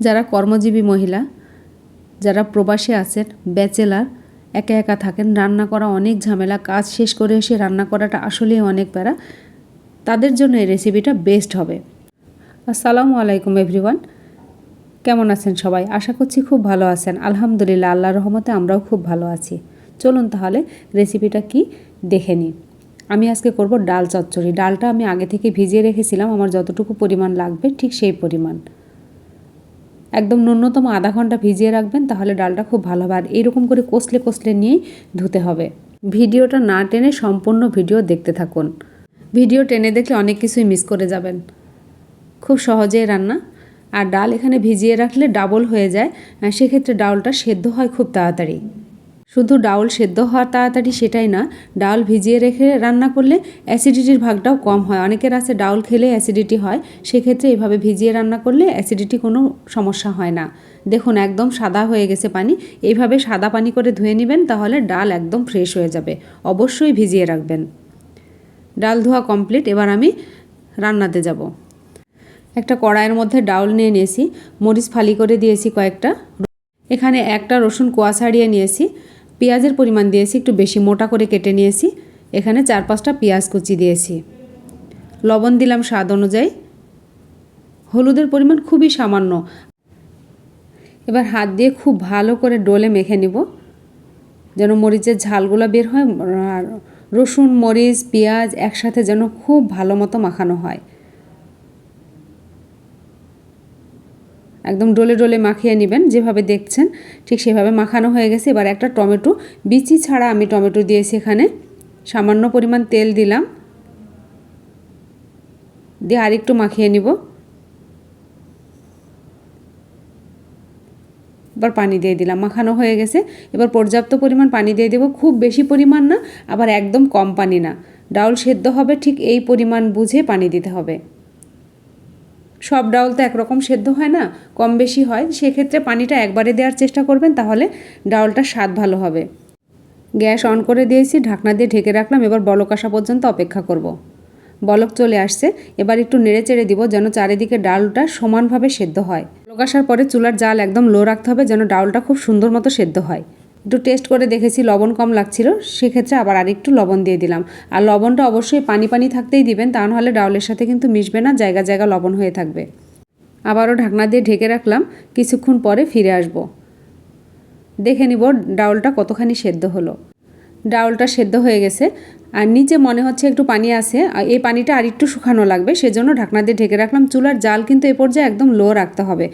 যারা কর্মজীবী মহিলা, যারা প্রবাসী আছেন, ব্যাচেলার, একা একা থাকেন, রান্না করা অনেক ঝামেলা, কাজ শেষ করে এসে রান্না করাটা আসলেই অনেক প্যারা, তাদের জন্য এই রেসিপিটা বেস্ট হবে। আসসালামু আলাইকুম এভরিওয়ান কেমন আছেন সবাই? আশা করছি খুব ভালো আছেন। আলহামদুলিল্লাহ, আল্লাহ রহমতে আমরাও খুব ভালো আছি। চলুন তাহলে রেসিপিটা কি দেখে নিই। আমি আজকে করব ডাল চচ্চড়ি। ডালটা আমি আগে থেকে ভিজিয়ে রেখেছিলাম। আমার যতটুকু পরিমাণ লাগবে ঠিক সেই পরিমাণ। একদম ন্যূনতম আধা ঘণ্টা ভিজিয়ে রাখবেন, তাহলে ডালটা খুব ভালো হবে। আর এরকম করে কষলে কষলে নিয়েই ধুতে হবে। ভিডিওটা না টেনে সম্পূর্ণ ভিডিও দেখতে থাকুন। ভিডিও টেনে দেখলে অনেক কিছুই মিস করে যাবেন। খুব সহজেই রান্না। আর ডাল এখানে ভিজিয়ে রাখলে ডাবল হয়ে যায় সেক্ষেত্রে ডালটা সেদ্ধ হয় খুব তাড়াতাড়ি। শুধু ডাউল সেদ্ধ হওয়ার তাড়াতাড়ি সেটাই না, ডাউল ভিজিয়ে রেখে রান্না করলে অ্যাসিডিটির ভাগটাও কম হয়। অনেকের আছে ডাউল খেলে অ্যাসিডিটি হয়, সেক্ষেত্রে এভাবে ভিজিয়ে রান্না করলে অ্যাসিডিটি কোনো সমস্যা হয় না। দেখুন, একদম সাদা হয়ে গেছে পানি, এইভাবে সাদা পানি করে ধুয়ে নেবেন তাহলে ডাল একদম ফ্রেশ হয়ে যাবে, অবশ্যই ভিজিয়ে রাখবেন। ডাল ধোয়া কমপ্লিট, এবার আমি রান্নাতে যাব। একটা কড়াইয়ের মধ্যে ডাউল নিয়ে নিয়েছি, মরিচ ফালি করে দিয়েছি কয়েকটা, এখানে একটা রসুন কোয়া ছাড়িয়ে নিয়েছি পেঁয়াজের পরিমাণ দিয়েছি, একটু বেশি মোটা করে কেটে নিয়েছি। এখানে চার পাঁচটা পেঁয়াজ কুচি দিয়েছি। লবণ দিলাম স্বাদ অনুযায়ী। হলুদের পরিমাণ খুবই সামান্য। এবার হাত দিয়ে খুব ভালো করে ডোলে মেখে নিব, যেন মরিচের ঝালগুলো বের হয় আর রসুন, মরিচ, পেঁয়াজ একসাথে যেন খুব ভালো মতো মাখানো হয়। একদম ডোলে ডোলে মাখিয়ে নেবেন, যেভাবে দেখছেন ঠিক সেভাবে মাখানো হয়ে গেছে। এবার একটা টমেটো, বিচি ছাড়া আমি টমেটো দিয়েছি এখানে। সামান্য পরিমাণ তেল দিলাম। দিয়ে আরেকটু মাখিয়ে নিব। এবার পানি দিয়ে দিলাম, মাখানো হয়ে গেছে। এবার পর্যাপ্ত পরিমাণ পানি দিয়ে দেবো, খুব বেশি পরিমাণ না, আবার একদম কম পানি না। ডাউল সেদ্ধ হবে, ঠিক এই পরিমাণ বুঝে পানি দিতে হবে। সব ডাউল তো একরকম সেদ্ধ হয় না, কম বেশি হয়। সেক্ষেত্রে পানিটা একবারে দেওয়ার চেষ্টা করবেন, তাহলে ডাউলটার স্বাদ ভালো হবে। গ্যাস অন করে দিয়েছি, ঢাকনা দিয়ে ঢেকে রাখলাম, এবার বলক আসা পর্যন্ত অপেক্ষা করব। বলক চলে আসছে, এবার একটু নেড়ে চেড়ে দিব যেন চারিদিকে ডালটা সমানভাবে সেদ্ধ হয়। বলক আসার পরে চুলার জাল একদম লো রাখতে হবে যেন ডাউলটা খুব সুন্দর মতো সেদ্ধ হয়। একটু টেস্ট করে দেখেছি লবণ কম লাগছিল, সেক্ষেত্রে আবার আরেকটু লবণ দিয়ে দিলাম। আর লবণটা অবশ্যই পানি পানি থাকতেই দিবেন, তা নাহলে ডাউলের সাথে কিন্তু মিশবে না, জায়গা জায়গা লবণ হয়ে থাকবে। আবারও ঢাকনা দিয়ে ঢেকে রাখলাম, কিছুক্ষণ পরে ফিরে আসব। দেখে নিব ডাউলটা কতখানি সেদ্ধ হলো। ডাউলটা সেদ্ধ হয়ে গেছে, আর নিচে মনে হচ্ছে একটু পানি আছে এই পানিটা আর একটু শুকানো লাগবে, সেজন্য ঢাকনা দিয়ে ঢেকে রাখলাম। চুলার জাল কিন্তু এ পর্যায়ে একদম লো রাখতে হবে।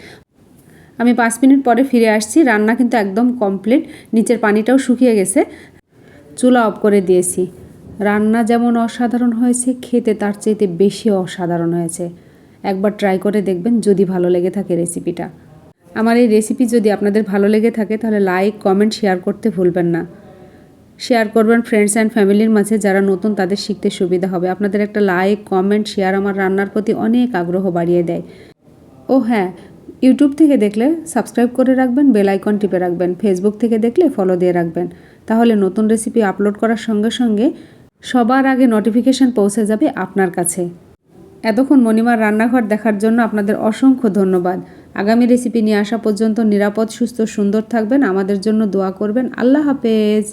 আমি পাঁচ মিনিট পরে ফিরে আসছি। রান্না কিন্তু একদম কমপ্লিট নিচের পানিটাও শুকিয়ে গেছে। চুলা অফ করে দিয়েছি। রান্না যেমন অসাধারণ হয়েছে, খেতে তার চাইতে বেশি অসাধারণ হয়েছে। একবার ট্রাই করে দেখবেন যদি ভালো লেগে থাকে রেসিপিটা আমার এই রেসিপি যদি আপনাদের ভালো লেগে থাকে, তাহলে লাইক কমেন্ট শেয়ার করতে ভুলবেন না। শেয়ার করবেন ফ্রেন্ডস অ্যান্ড ফ্যামিলির মাঝে যারা নতুন, তাদের শিখতে সুবিধা হবে। আপনাদের একটা লাইক কমেন্ট শেয়ার আমার রান্নার প্রতি অনেক আগ্রহ বাড়িয়ে দেয়। ও হ্যাঁ ইউটিউব থেকে দেখলে সাবস্ক্রাইব করে রাখবেন বেল আইকন টিপে রাখবেন ফেসবুক থেকে দেখলে ফলো দিয়ে রাখবেন। তাহলে নতুন রেসিপি আপলোড করার সঙ্গে সঙ্গে সবার আগে নোটিফিকেশান পৌঁছে যাবে আপনার কাছে। এতক্ষণ মণিমার রান্নাঘর দেখার জন্য আপনাদের অসংখ্য ধন্যবাদ। আগামী রেসিপি নিয়ে আসা পর্যন্ত নিরাপদ, সুস্থ, সুন্দর থাকবেন। আমাদের জন্য দোয়া করবেন। আল্লাহ হাফেজ।